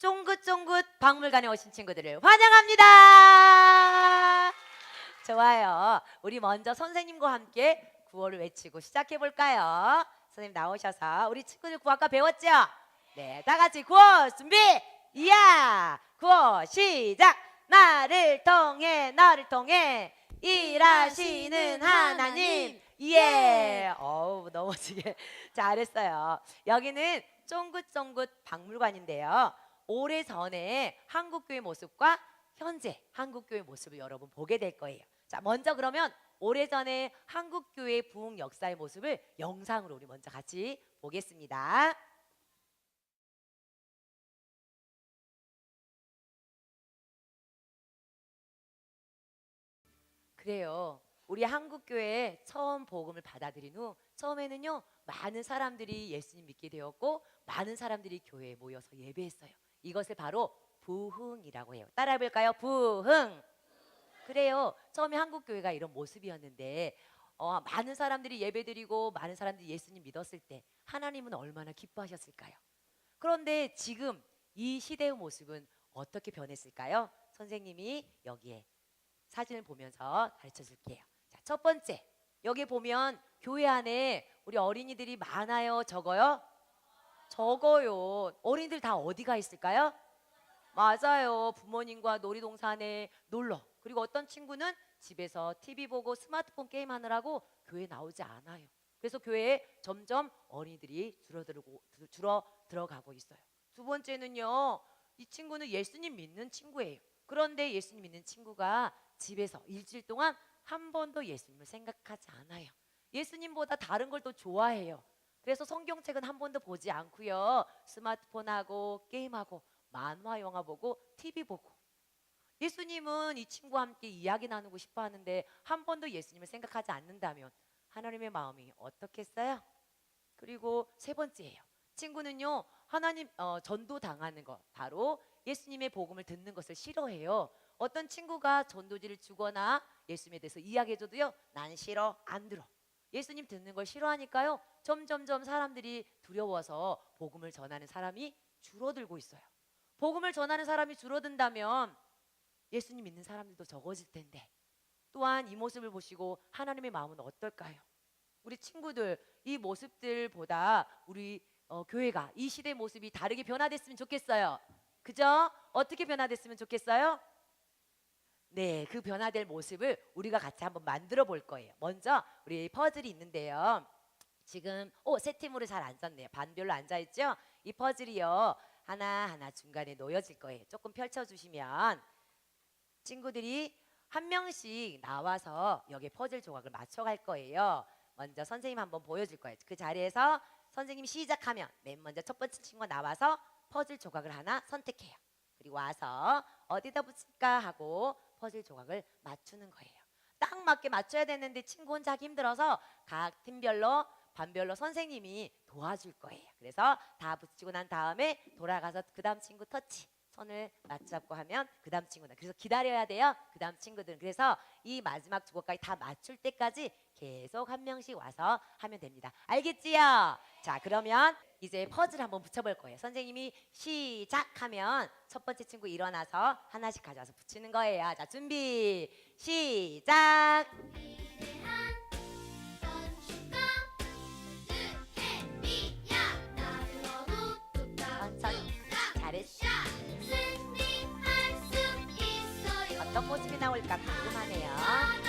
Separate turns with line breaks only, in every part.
쫑긋쫑긋 박물관에 오신 친구들을 환영합니다. 좋아요. 우리 먼저 선생님과 함께 구호를 외치고 시작해 볼까요? 선생님 나오셔서 우리 친구들 구호 아까 배웠죠? 네, 다 같이 구호 준비. 이야, 구호 시작. 나를 통해 나를 통해 일하시는 하나님. 예. 어우, 너무 지게 잘했어요. 여기는 쫑긋쫑긋 박물관인데요. 오래 전에 한국교회 모습과 현재 한국교회 모습을 여러분 보게 될 거예요. 자, 먼저 그러면 오래전에 한국교회 부흥 역사의 모습을 영상으로 우리 먼저 같이 보겠습니다. 그래요. 우리 한국교회에 처음 복음을 받아들인 후 처음에는요 많은 사람들이 예수님 믿게 되었고 많은 사람들이 교회에 모여서 예배했어요. 이것을 바로 부흥이라고 해요. 따라 해 볼까요? 부흥. 그래요. 처음에 한국 교회가 이런 모습이었는데 어, 많은 사람들이 예배드리고 많은 사람들이 예수님 믿었을 때 하나님은 얼마나 기뻐하셨을까요? 그런데 지금 이 시대의 모습은 어떻게 변했을까요? 선생님이 여기에 사진을 보면서 가르쳐 줄게요. 자, 첫 번째. 여기 보면 교회 안에 우리 어린이들이 많아요, 적어요? 적어요. 어린이들 다 어디가 있을까요? 맞아요. 부모님과 놀이동산에 놀러. 그리고 어떤 친구는 집에서 TV 보고 스마트폰 게임 하느라고 교회 나오지 않아요. 그래서 교회에 점점 어린이들이 줄어들고 줄어 들어가고 있어요. 두 번째는요. 이 친구는 예수님 믿는 친구예요. 그런데 예수님 믿는 친구가 집에서 일주일 동안 한 번도 예수님을 생각하지 않아요. 예수님보다 다른 걸 또 좋아해요. 그래서 성경책은 한 번도 보지 않고요. 스마트폰하고 게임하고 만화 영화 보고 TV 보고 예수님은 이 친구와 함께 이야기 나누고 싶어 하는데 한 번도 예수님을 생각하지 않는다면 하나님의 마음이 어떻겠어요? 그리고 세 번째예요. 친구는요 하나님 어, 전도 당하는 것 바로 예수님의 복음을 듣는 것을 싫어해요. 어떤 친구가 전도지를 주거나 예수님에 대해서 이야기해줘도요 난 싫어 안 들어. 예수님 듣는 걸 싫어하니까요 점점점 사람들이 두려워서 복음을 전하는 사람이 줄어들고 있어요. 복음을 전하는 사람이 줄어든다면 예수님 믿는 사람들도 적어질 텐데 또한 이 모습을 보시고 하나님의 마음은 어떨까요? 우리 친구들 이 모습들보다 우리 어, 교회가 이 시대 모습이 다르게 변화됐으면 좋겠어요. 그죠? 어떻게 변화됐으면 좋겠어요? 네, 그 변화될 모습을 우리가 같이 한번 만들어 볼 거예요. 먼저 우리 퍼즐이 있는데요. 지금 오세 팀으로 잘 앉았네요. 반별로 앉아 있죠? 이 퍼즐이요 하나 하나 중간에 놓여질 거예요. 조금 펼쳐 주시면 친구들이 한 명씩 나와서 여기 퍼즐 조각을 맞춰 갈 거예요. 먼저 선생님 한번 보여줄 거예요. 그 자리에서 선생님 시작하면 맨 먼저 첫 번째 친구가 나와서 퍼즐 조각을 하나 선택해요. 그리고 와서 어디다 붙일까 하고 퍼즐 조각을 맞추는 거예요. 딱 맞게 맞춰야 되는데 친구 혼자 하기 힘들어서 각 팀별로 반별로 선생님이 도와줄 거예요. 그래서 다 붙이고 난 다음에 돌아가서 그 다음 친구 터치 손을 맞잡고 하면 그 다음 친구다. 그래서 기다려야 돼요. 그 다음 친구들은. 그래서 이 마지막 두 곡까지 다 맞출 때까지 계속 한 명씩 와서 하면 됩니다. 알겠지요? 자, 그러면 이제 퍼즐 한번 붙여볼 거예요. 선생님이 시작하면 첫 번째 친구 일어나서 하나씩 가져와서 붙이는 거예요. 자, 준비, 시작. 천천히. 잘했어. 어떤 모습이 나올까 궁금하네요.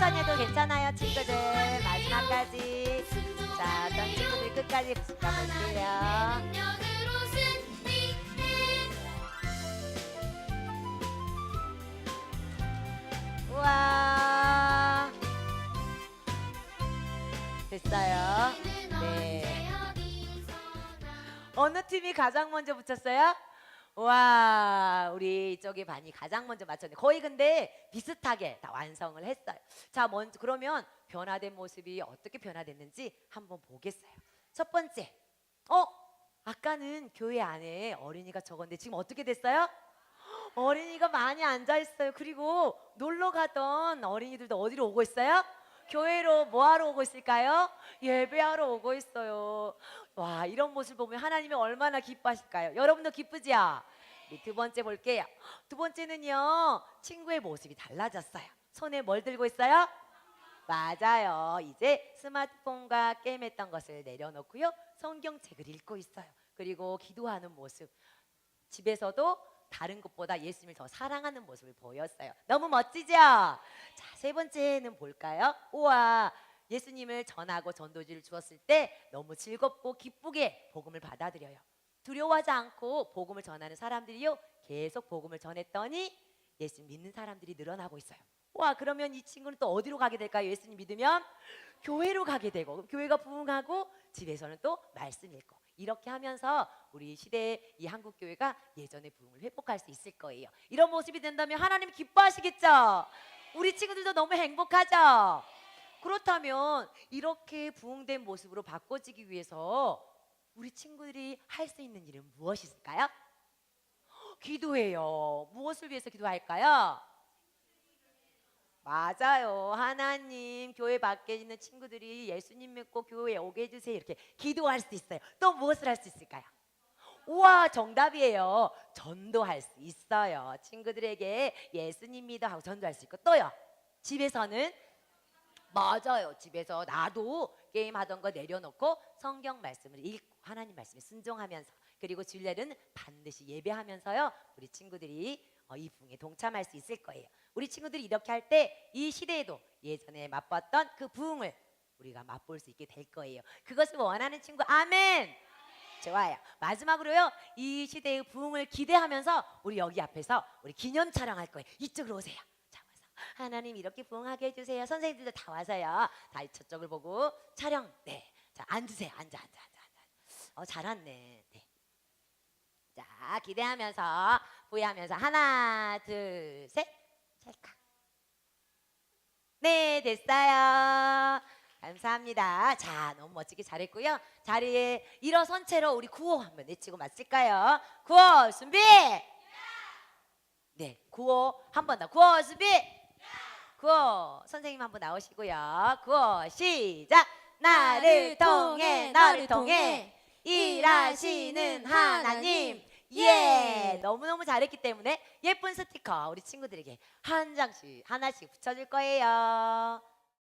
실수해도 괜찮아요 친구들. 마지막까지 자 어떤 친구들 끝까지 붙여볼게요.
우와. 됐어요. 네.
어느 팀이 가장 먼저 붙였어요? 와, 우리 이쪽에 반이 가장 먼저 맞췄네. 거의 근데 비슷하게 다 완성을 했어요. 자, 먼저 그러면 변화된 모습이 어떻게 변화됐는지 한번 보겠어요. 첫 번째, 어, 아까는 교회 안에 어린이가 적었는데 지금 어떻게 됐어요? 어린이가 많이 앉아 있어요. 그리고 놀러 가던 어린이들도 어디로 오고 있어요? 교회로 뭐 하러 오고 있을까요? 예배하러 오고 있어요. 와, 이런 모습 보면 하나님이 얼마나 기뻐하실까요? 여러분도 기쁘지요? 네, 두 번째 볼게요. 두 번째는요, 친구의 모습이 달라졌어요. 손에 뭘 들고 있어요? 맞아요. 이제 스마트폰과 게임했던 것을 내려놓고요. 성경책을 읽고 있어요. 그리고 기도하는 모습. 집에서도 다른 것보다 예수님을 더 사랑하는 모습을 보였어요. 너무 멋지죠? 자, 세 번째는 볼까요? 우와, 예수님을 전하고 전도지를 주었을 때 너무 즐겁고 기쁘게 복음을 받아들여요. 두려워하지 않고 복음을 전하는 사람들이요. 계속 복음을 전했더니 예수 믿는 사람들이 늘어나고 있어요. 와, 그러면 이 친구는 또 어디로 가게 될까요? 예수님 믿으면 교회로 가게 되고 교회가 부흥하고 집에서는 또 말씀 읽고 이렇게 하면서 우리 시대의 이 한국 교회가 예전의 부흥을 회복할 수 있을 거예요. 이런 모습이 된다면 하나님 기뻐하시겠죠? 우리 친구들도 너무 행복하죠? 그렇다면 이렇게 부흥된 모습으로 바꿔지기 위해서 우리 친구들이 할 수 있는 일은 무엇이 있을까요? 기도해요. 무엇을 위해서 기도할까요? 맞아요. 하나님 교회 밖에 있는 친구들이 예수님 믿고 교회에 오게 해주세요. 이렇게 기도할 수 있어요. 또 무엇을 할 수 있을까요? 우와 정답이에요. 전도할 수 있어요. 친구들에게 예수님 믿어 하고 전도할 수 있고 또요. 집에서는 맞아요. 집에서 나도 게임 하던 거 내려놓고 성경 말씀을 읽고 하나님 말씀에 순종하면서 그리고 주일날은 반드시 예배하면서요. 우리 친구들이 어, 이 부흥에 동참할 수 있을 거예요. 우리 친구들이 이렇게 할 때 이 시대에도 예전에 맛봤던 그 부흥을 우리가 맛볼 수 있게 될 거예요. 그것을 원하는 친구 아멘. 좋아요. 마지막으로요. 이 시대의 부흥을 기대하면서 우리 여기 앞에서 우리 기념 촬영할 거예요. 이쪽으로 오세요. 자, 와서 하나님 이렇게 부흥하게 해 주세요. 선생님들도 다 와서요. 다 저쪽을 보고 촬영. 네. 자, 앉으세요. 앉아, 앉아, 앉아, 앉아. 어, 잘 왔네. 네. 자, 기대하면서 부여하면서 하나, 둘, 셋. 찰칵. 네, 됐어요. 감사합니다. 자, 너무 멋지게 잘했고요. 자리에 일어선 채로 우리 구호 한번 외치고 마칠까요? 구호 준비. 네, 구호 한 번 더. 구호 준비. 구호 선생님 한 번 나오시고요. 구호 시작. 나를 통해 너를 통해 일하시는 하나님. 예! 너무너무 잘했기 때문에 예쁜 스티커 우리 친구들에게 한 장씩 하나씩 붙여줄 거예요.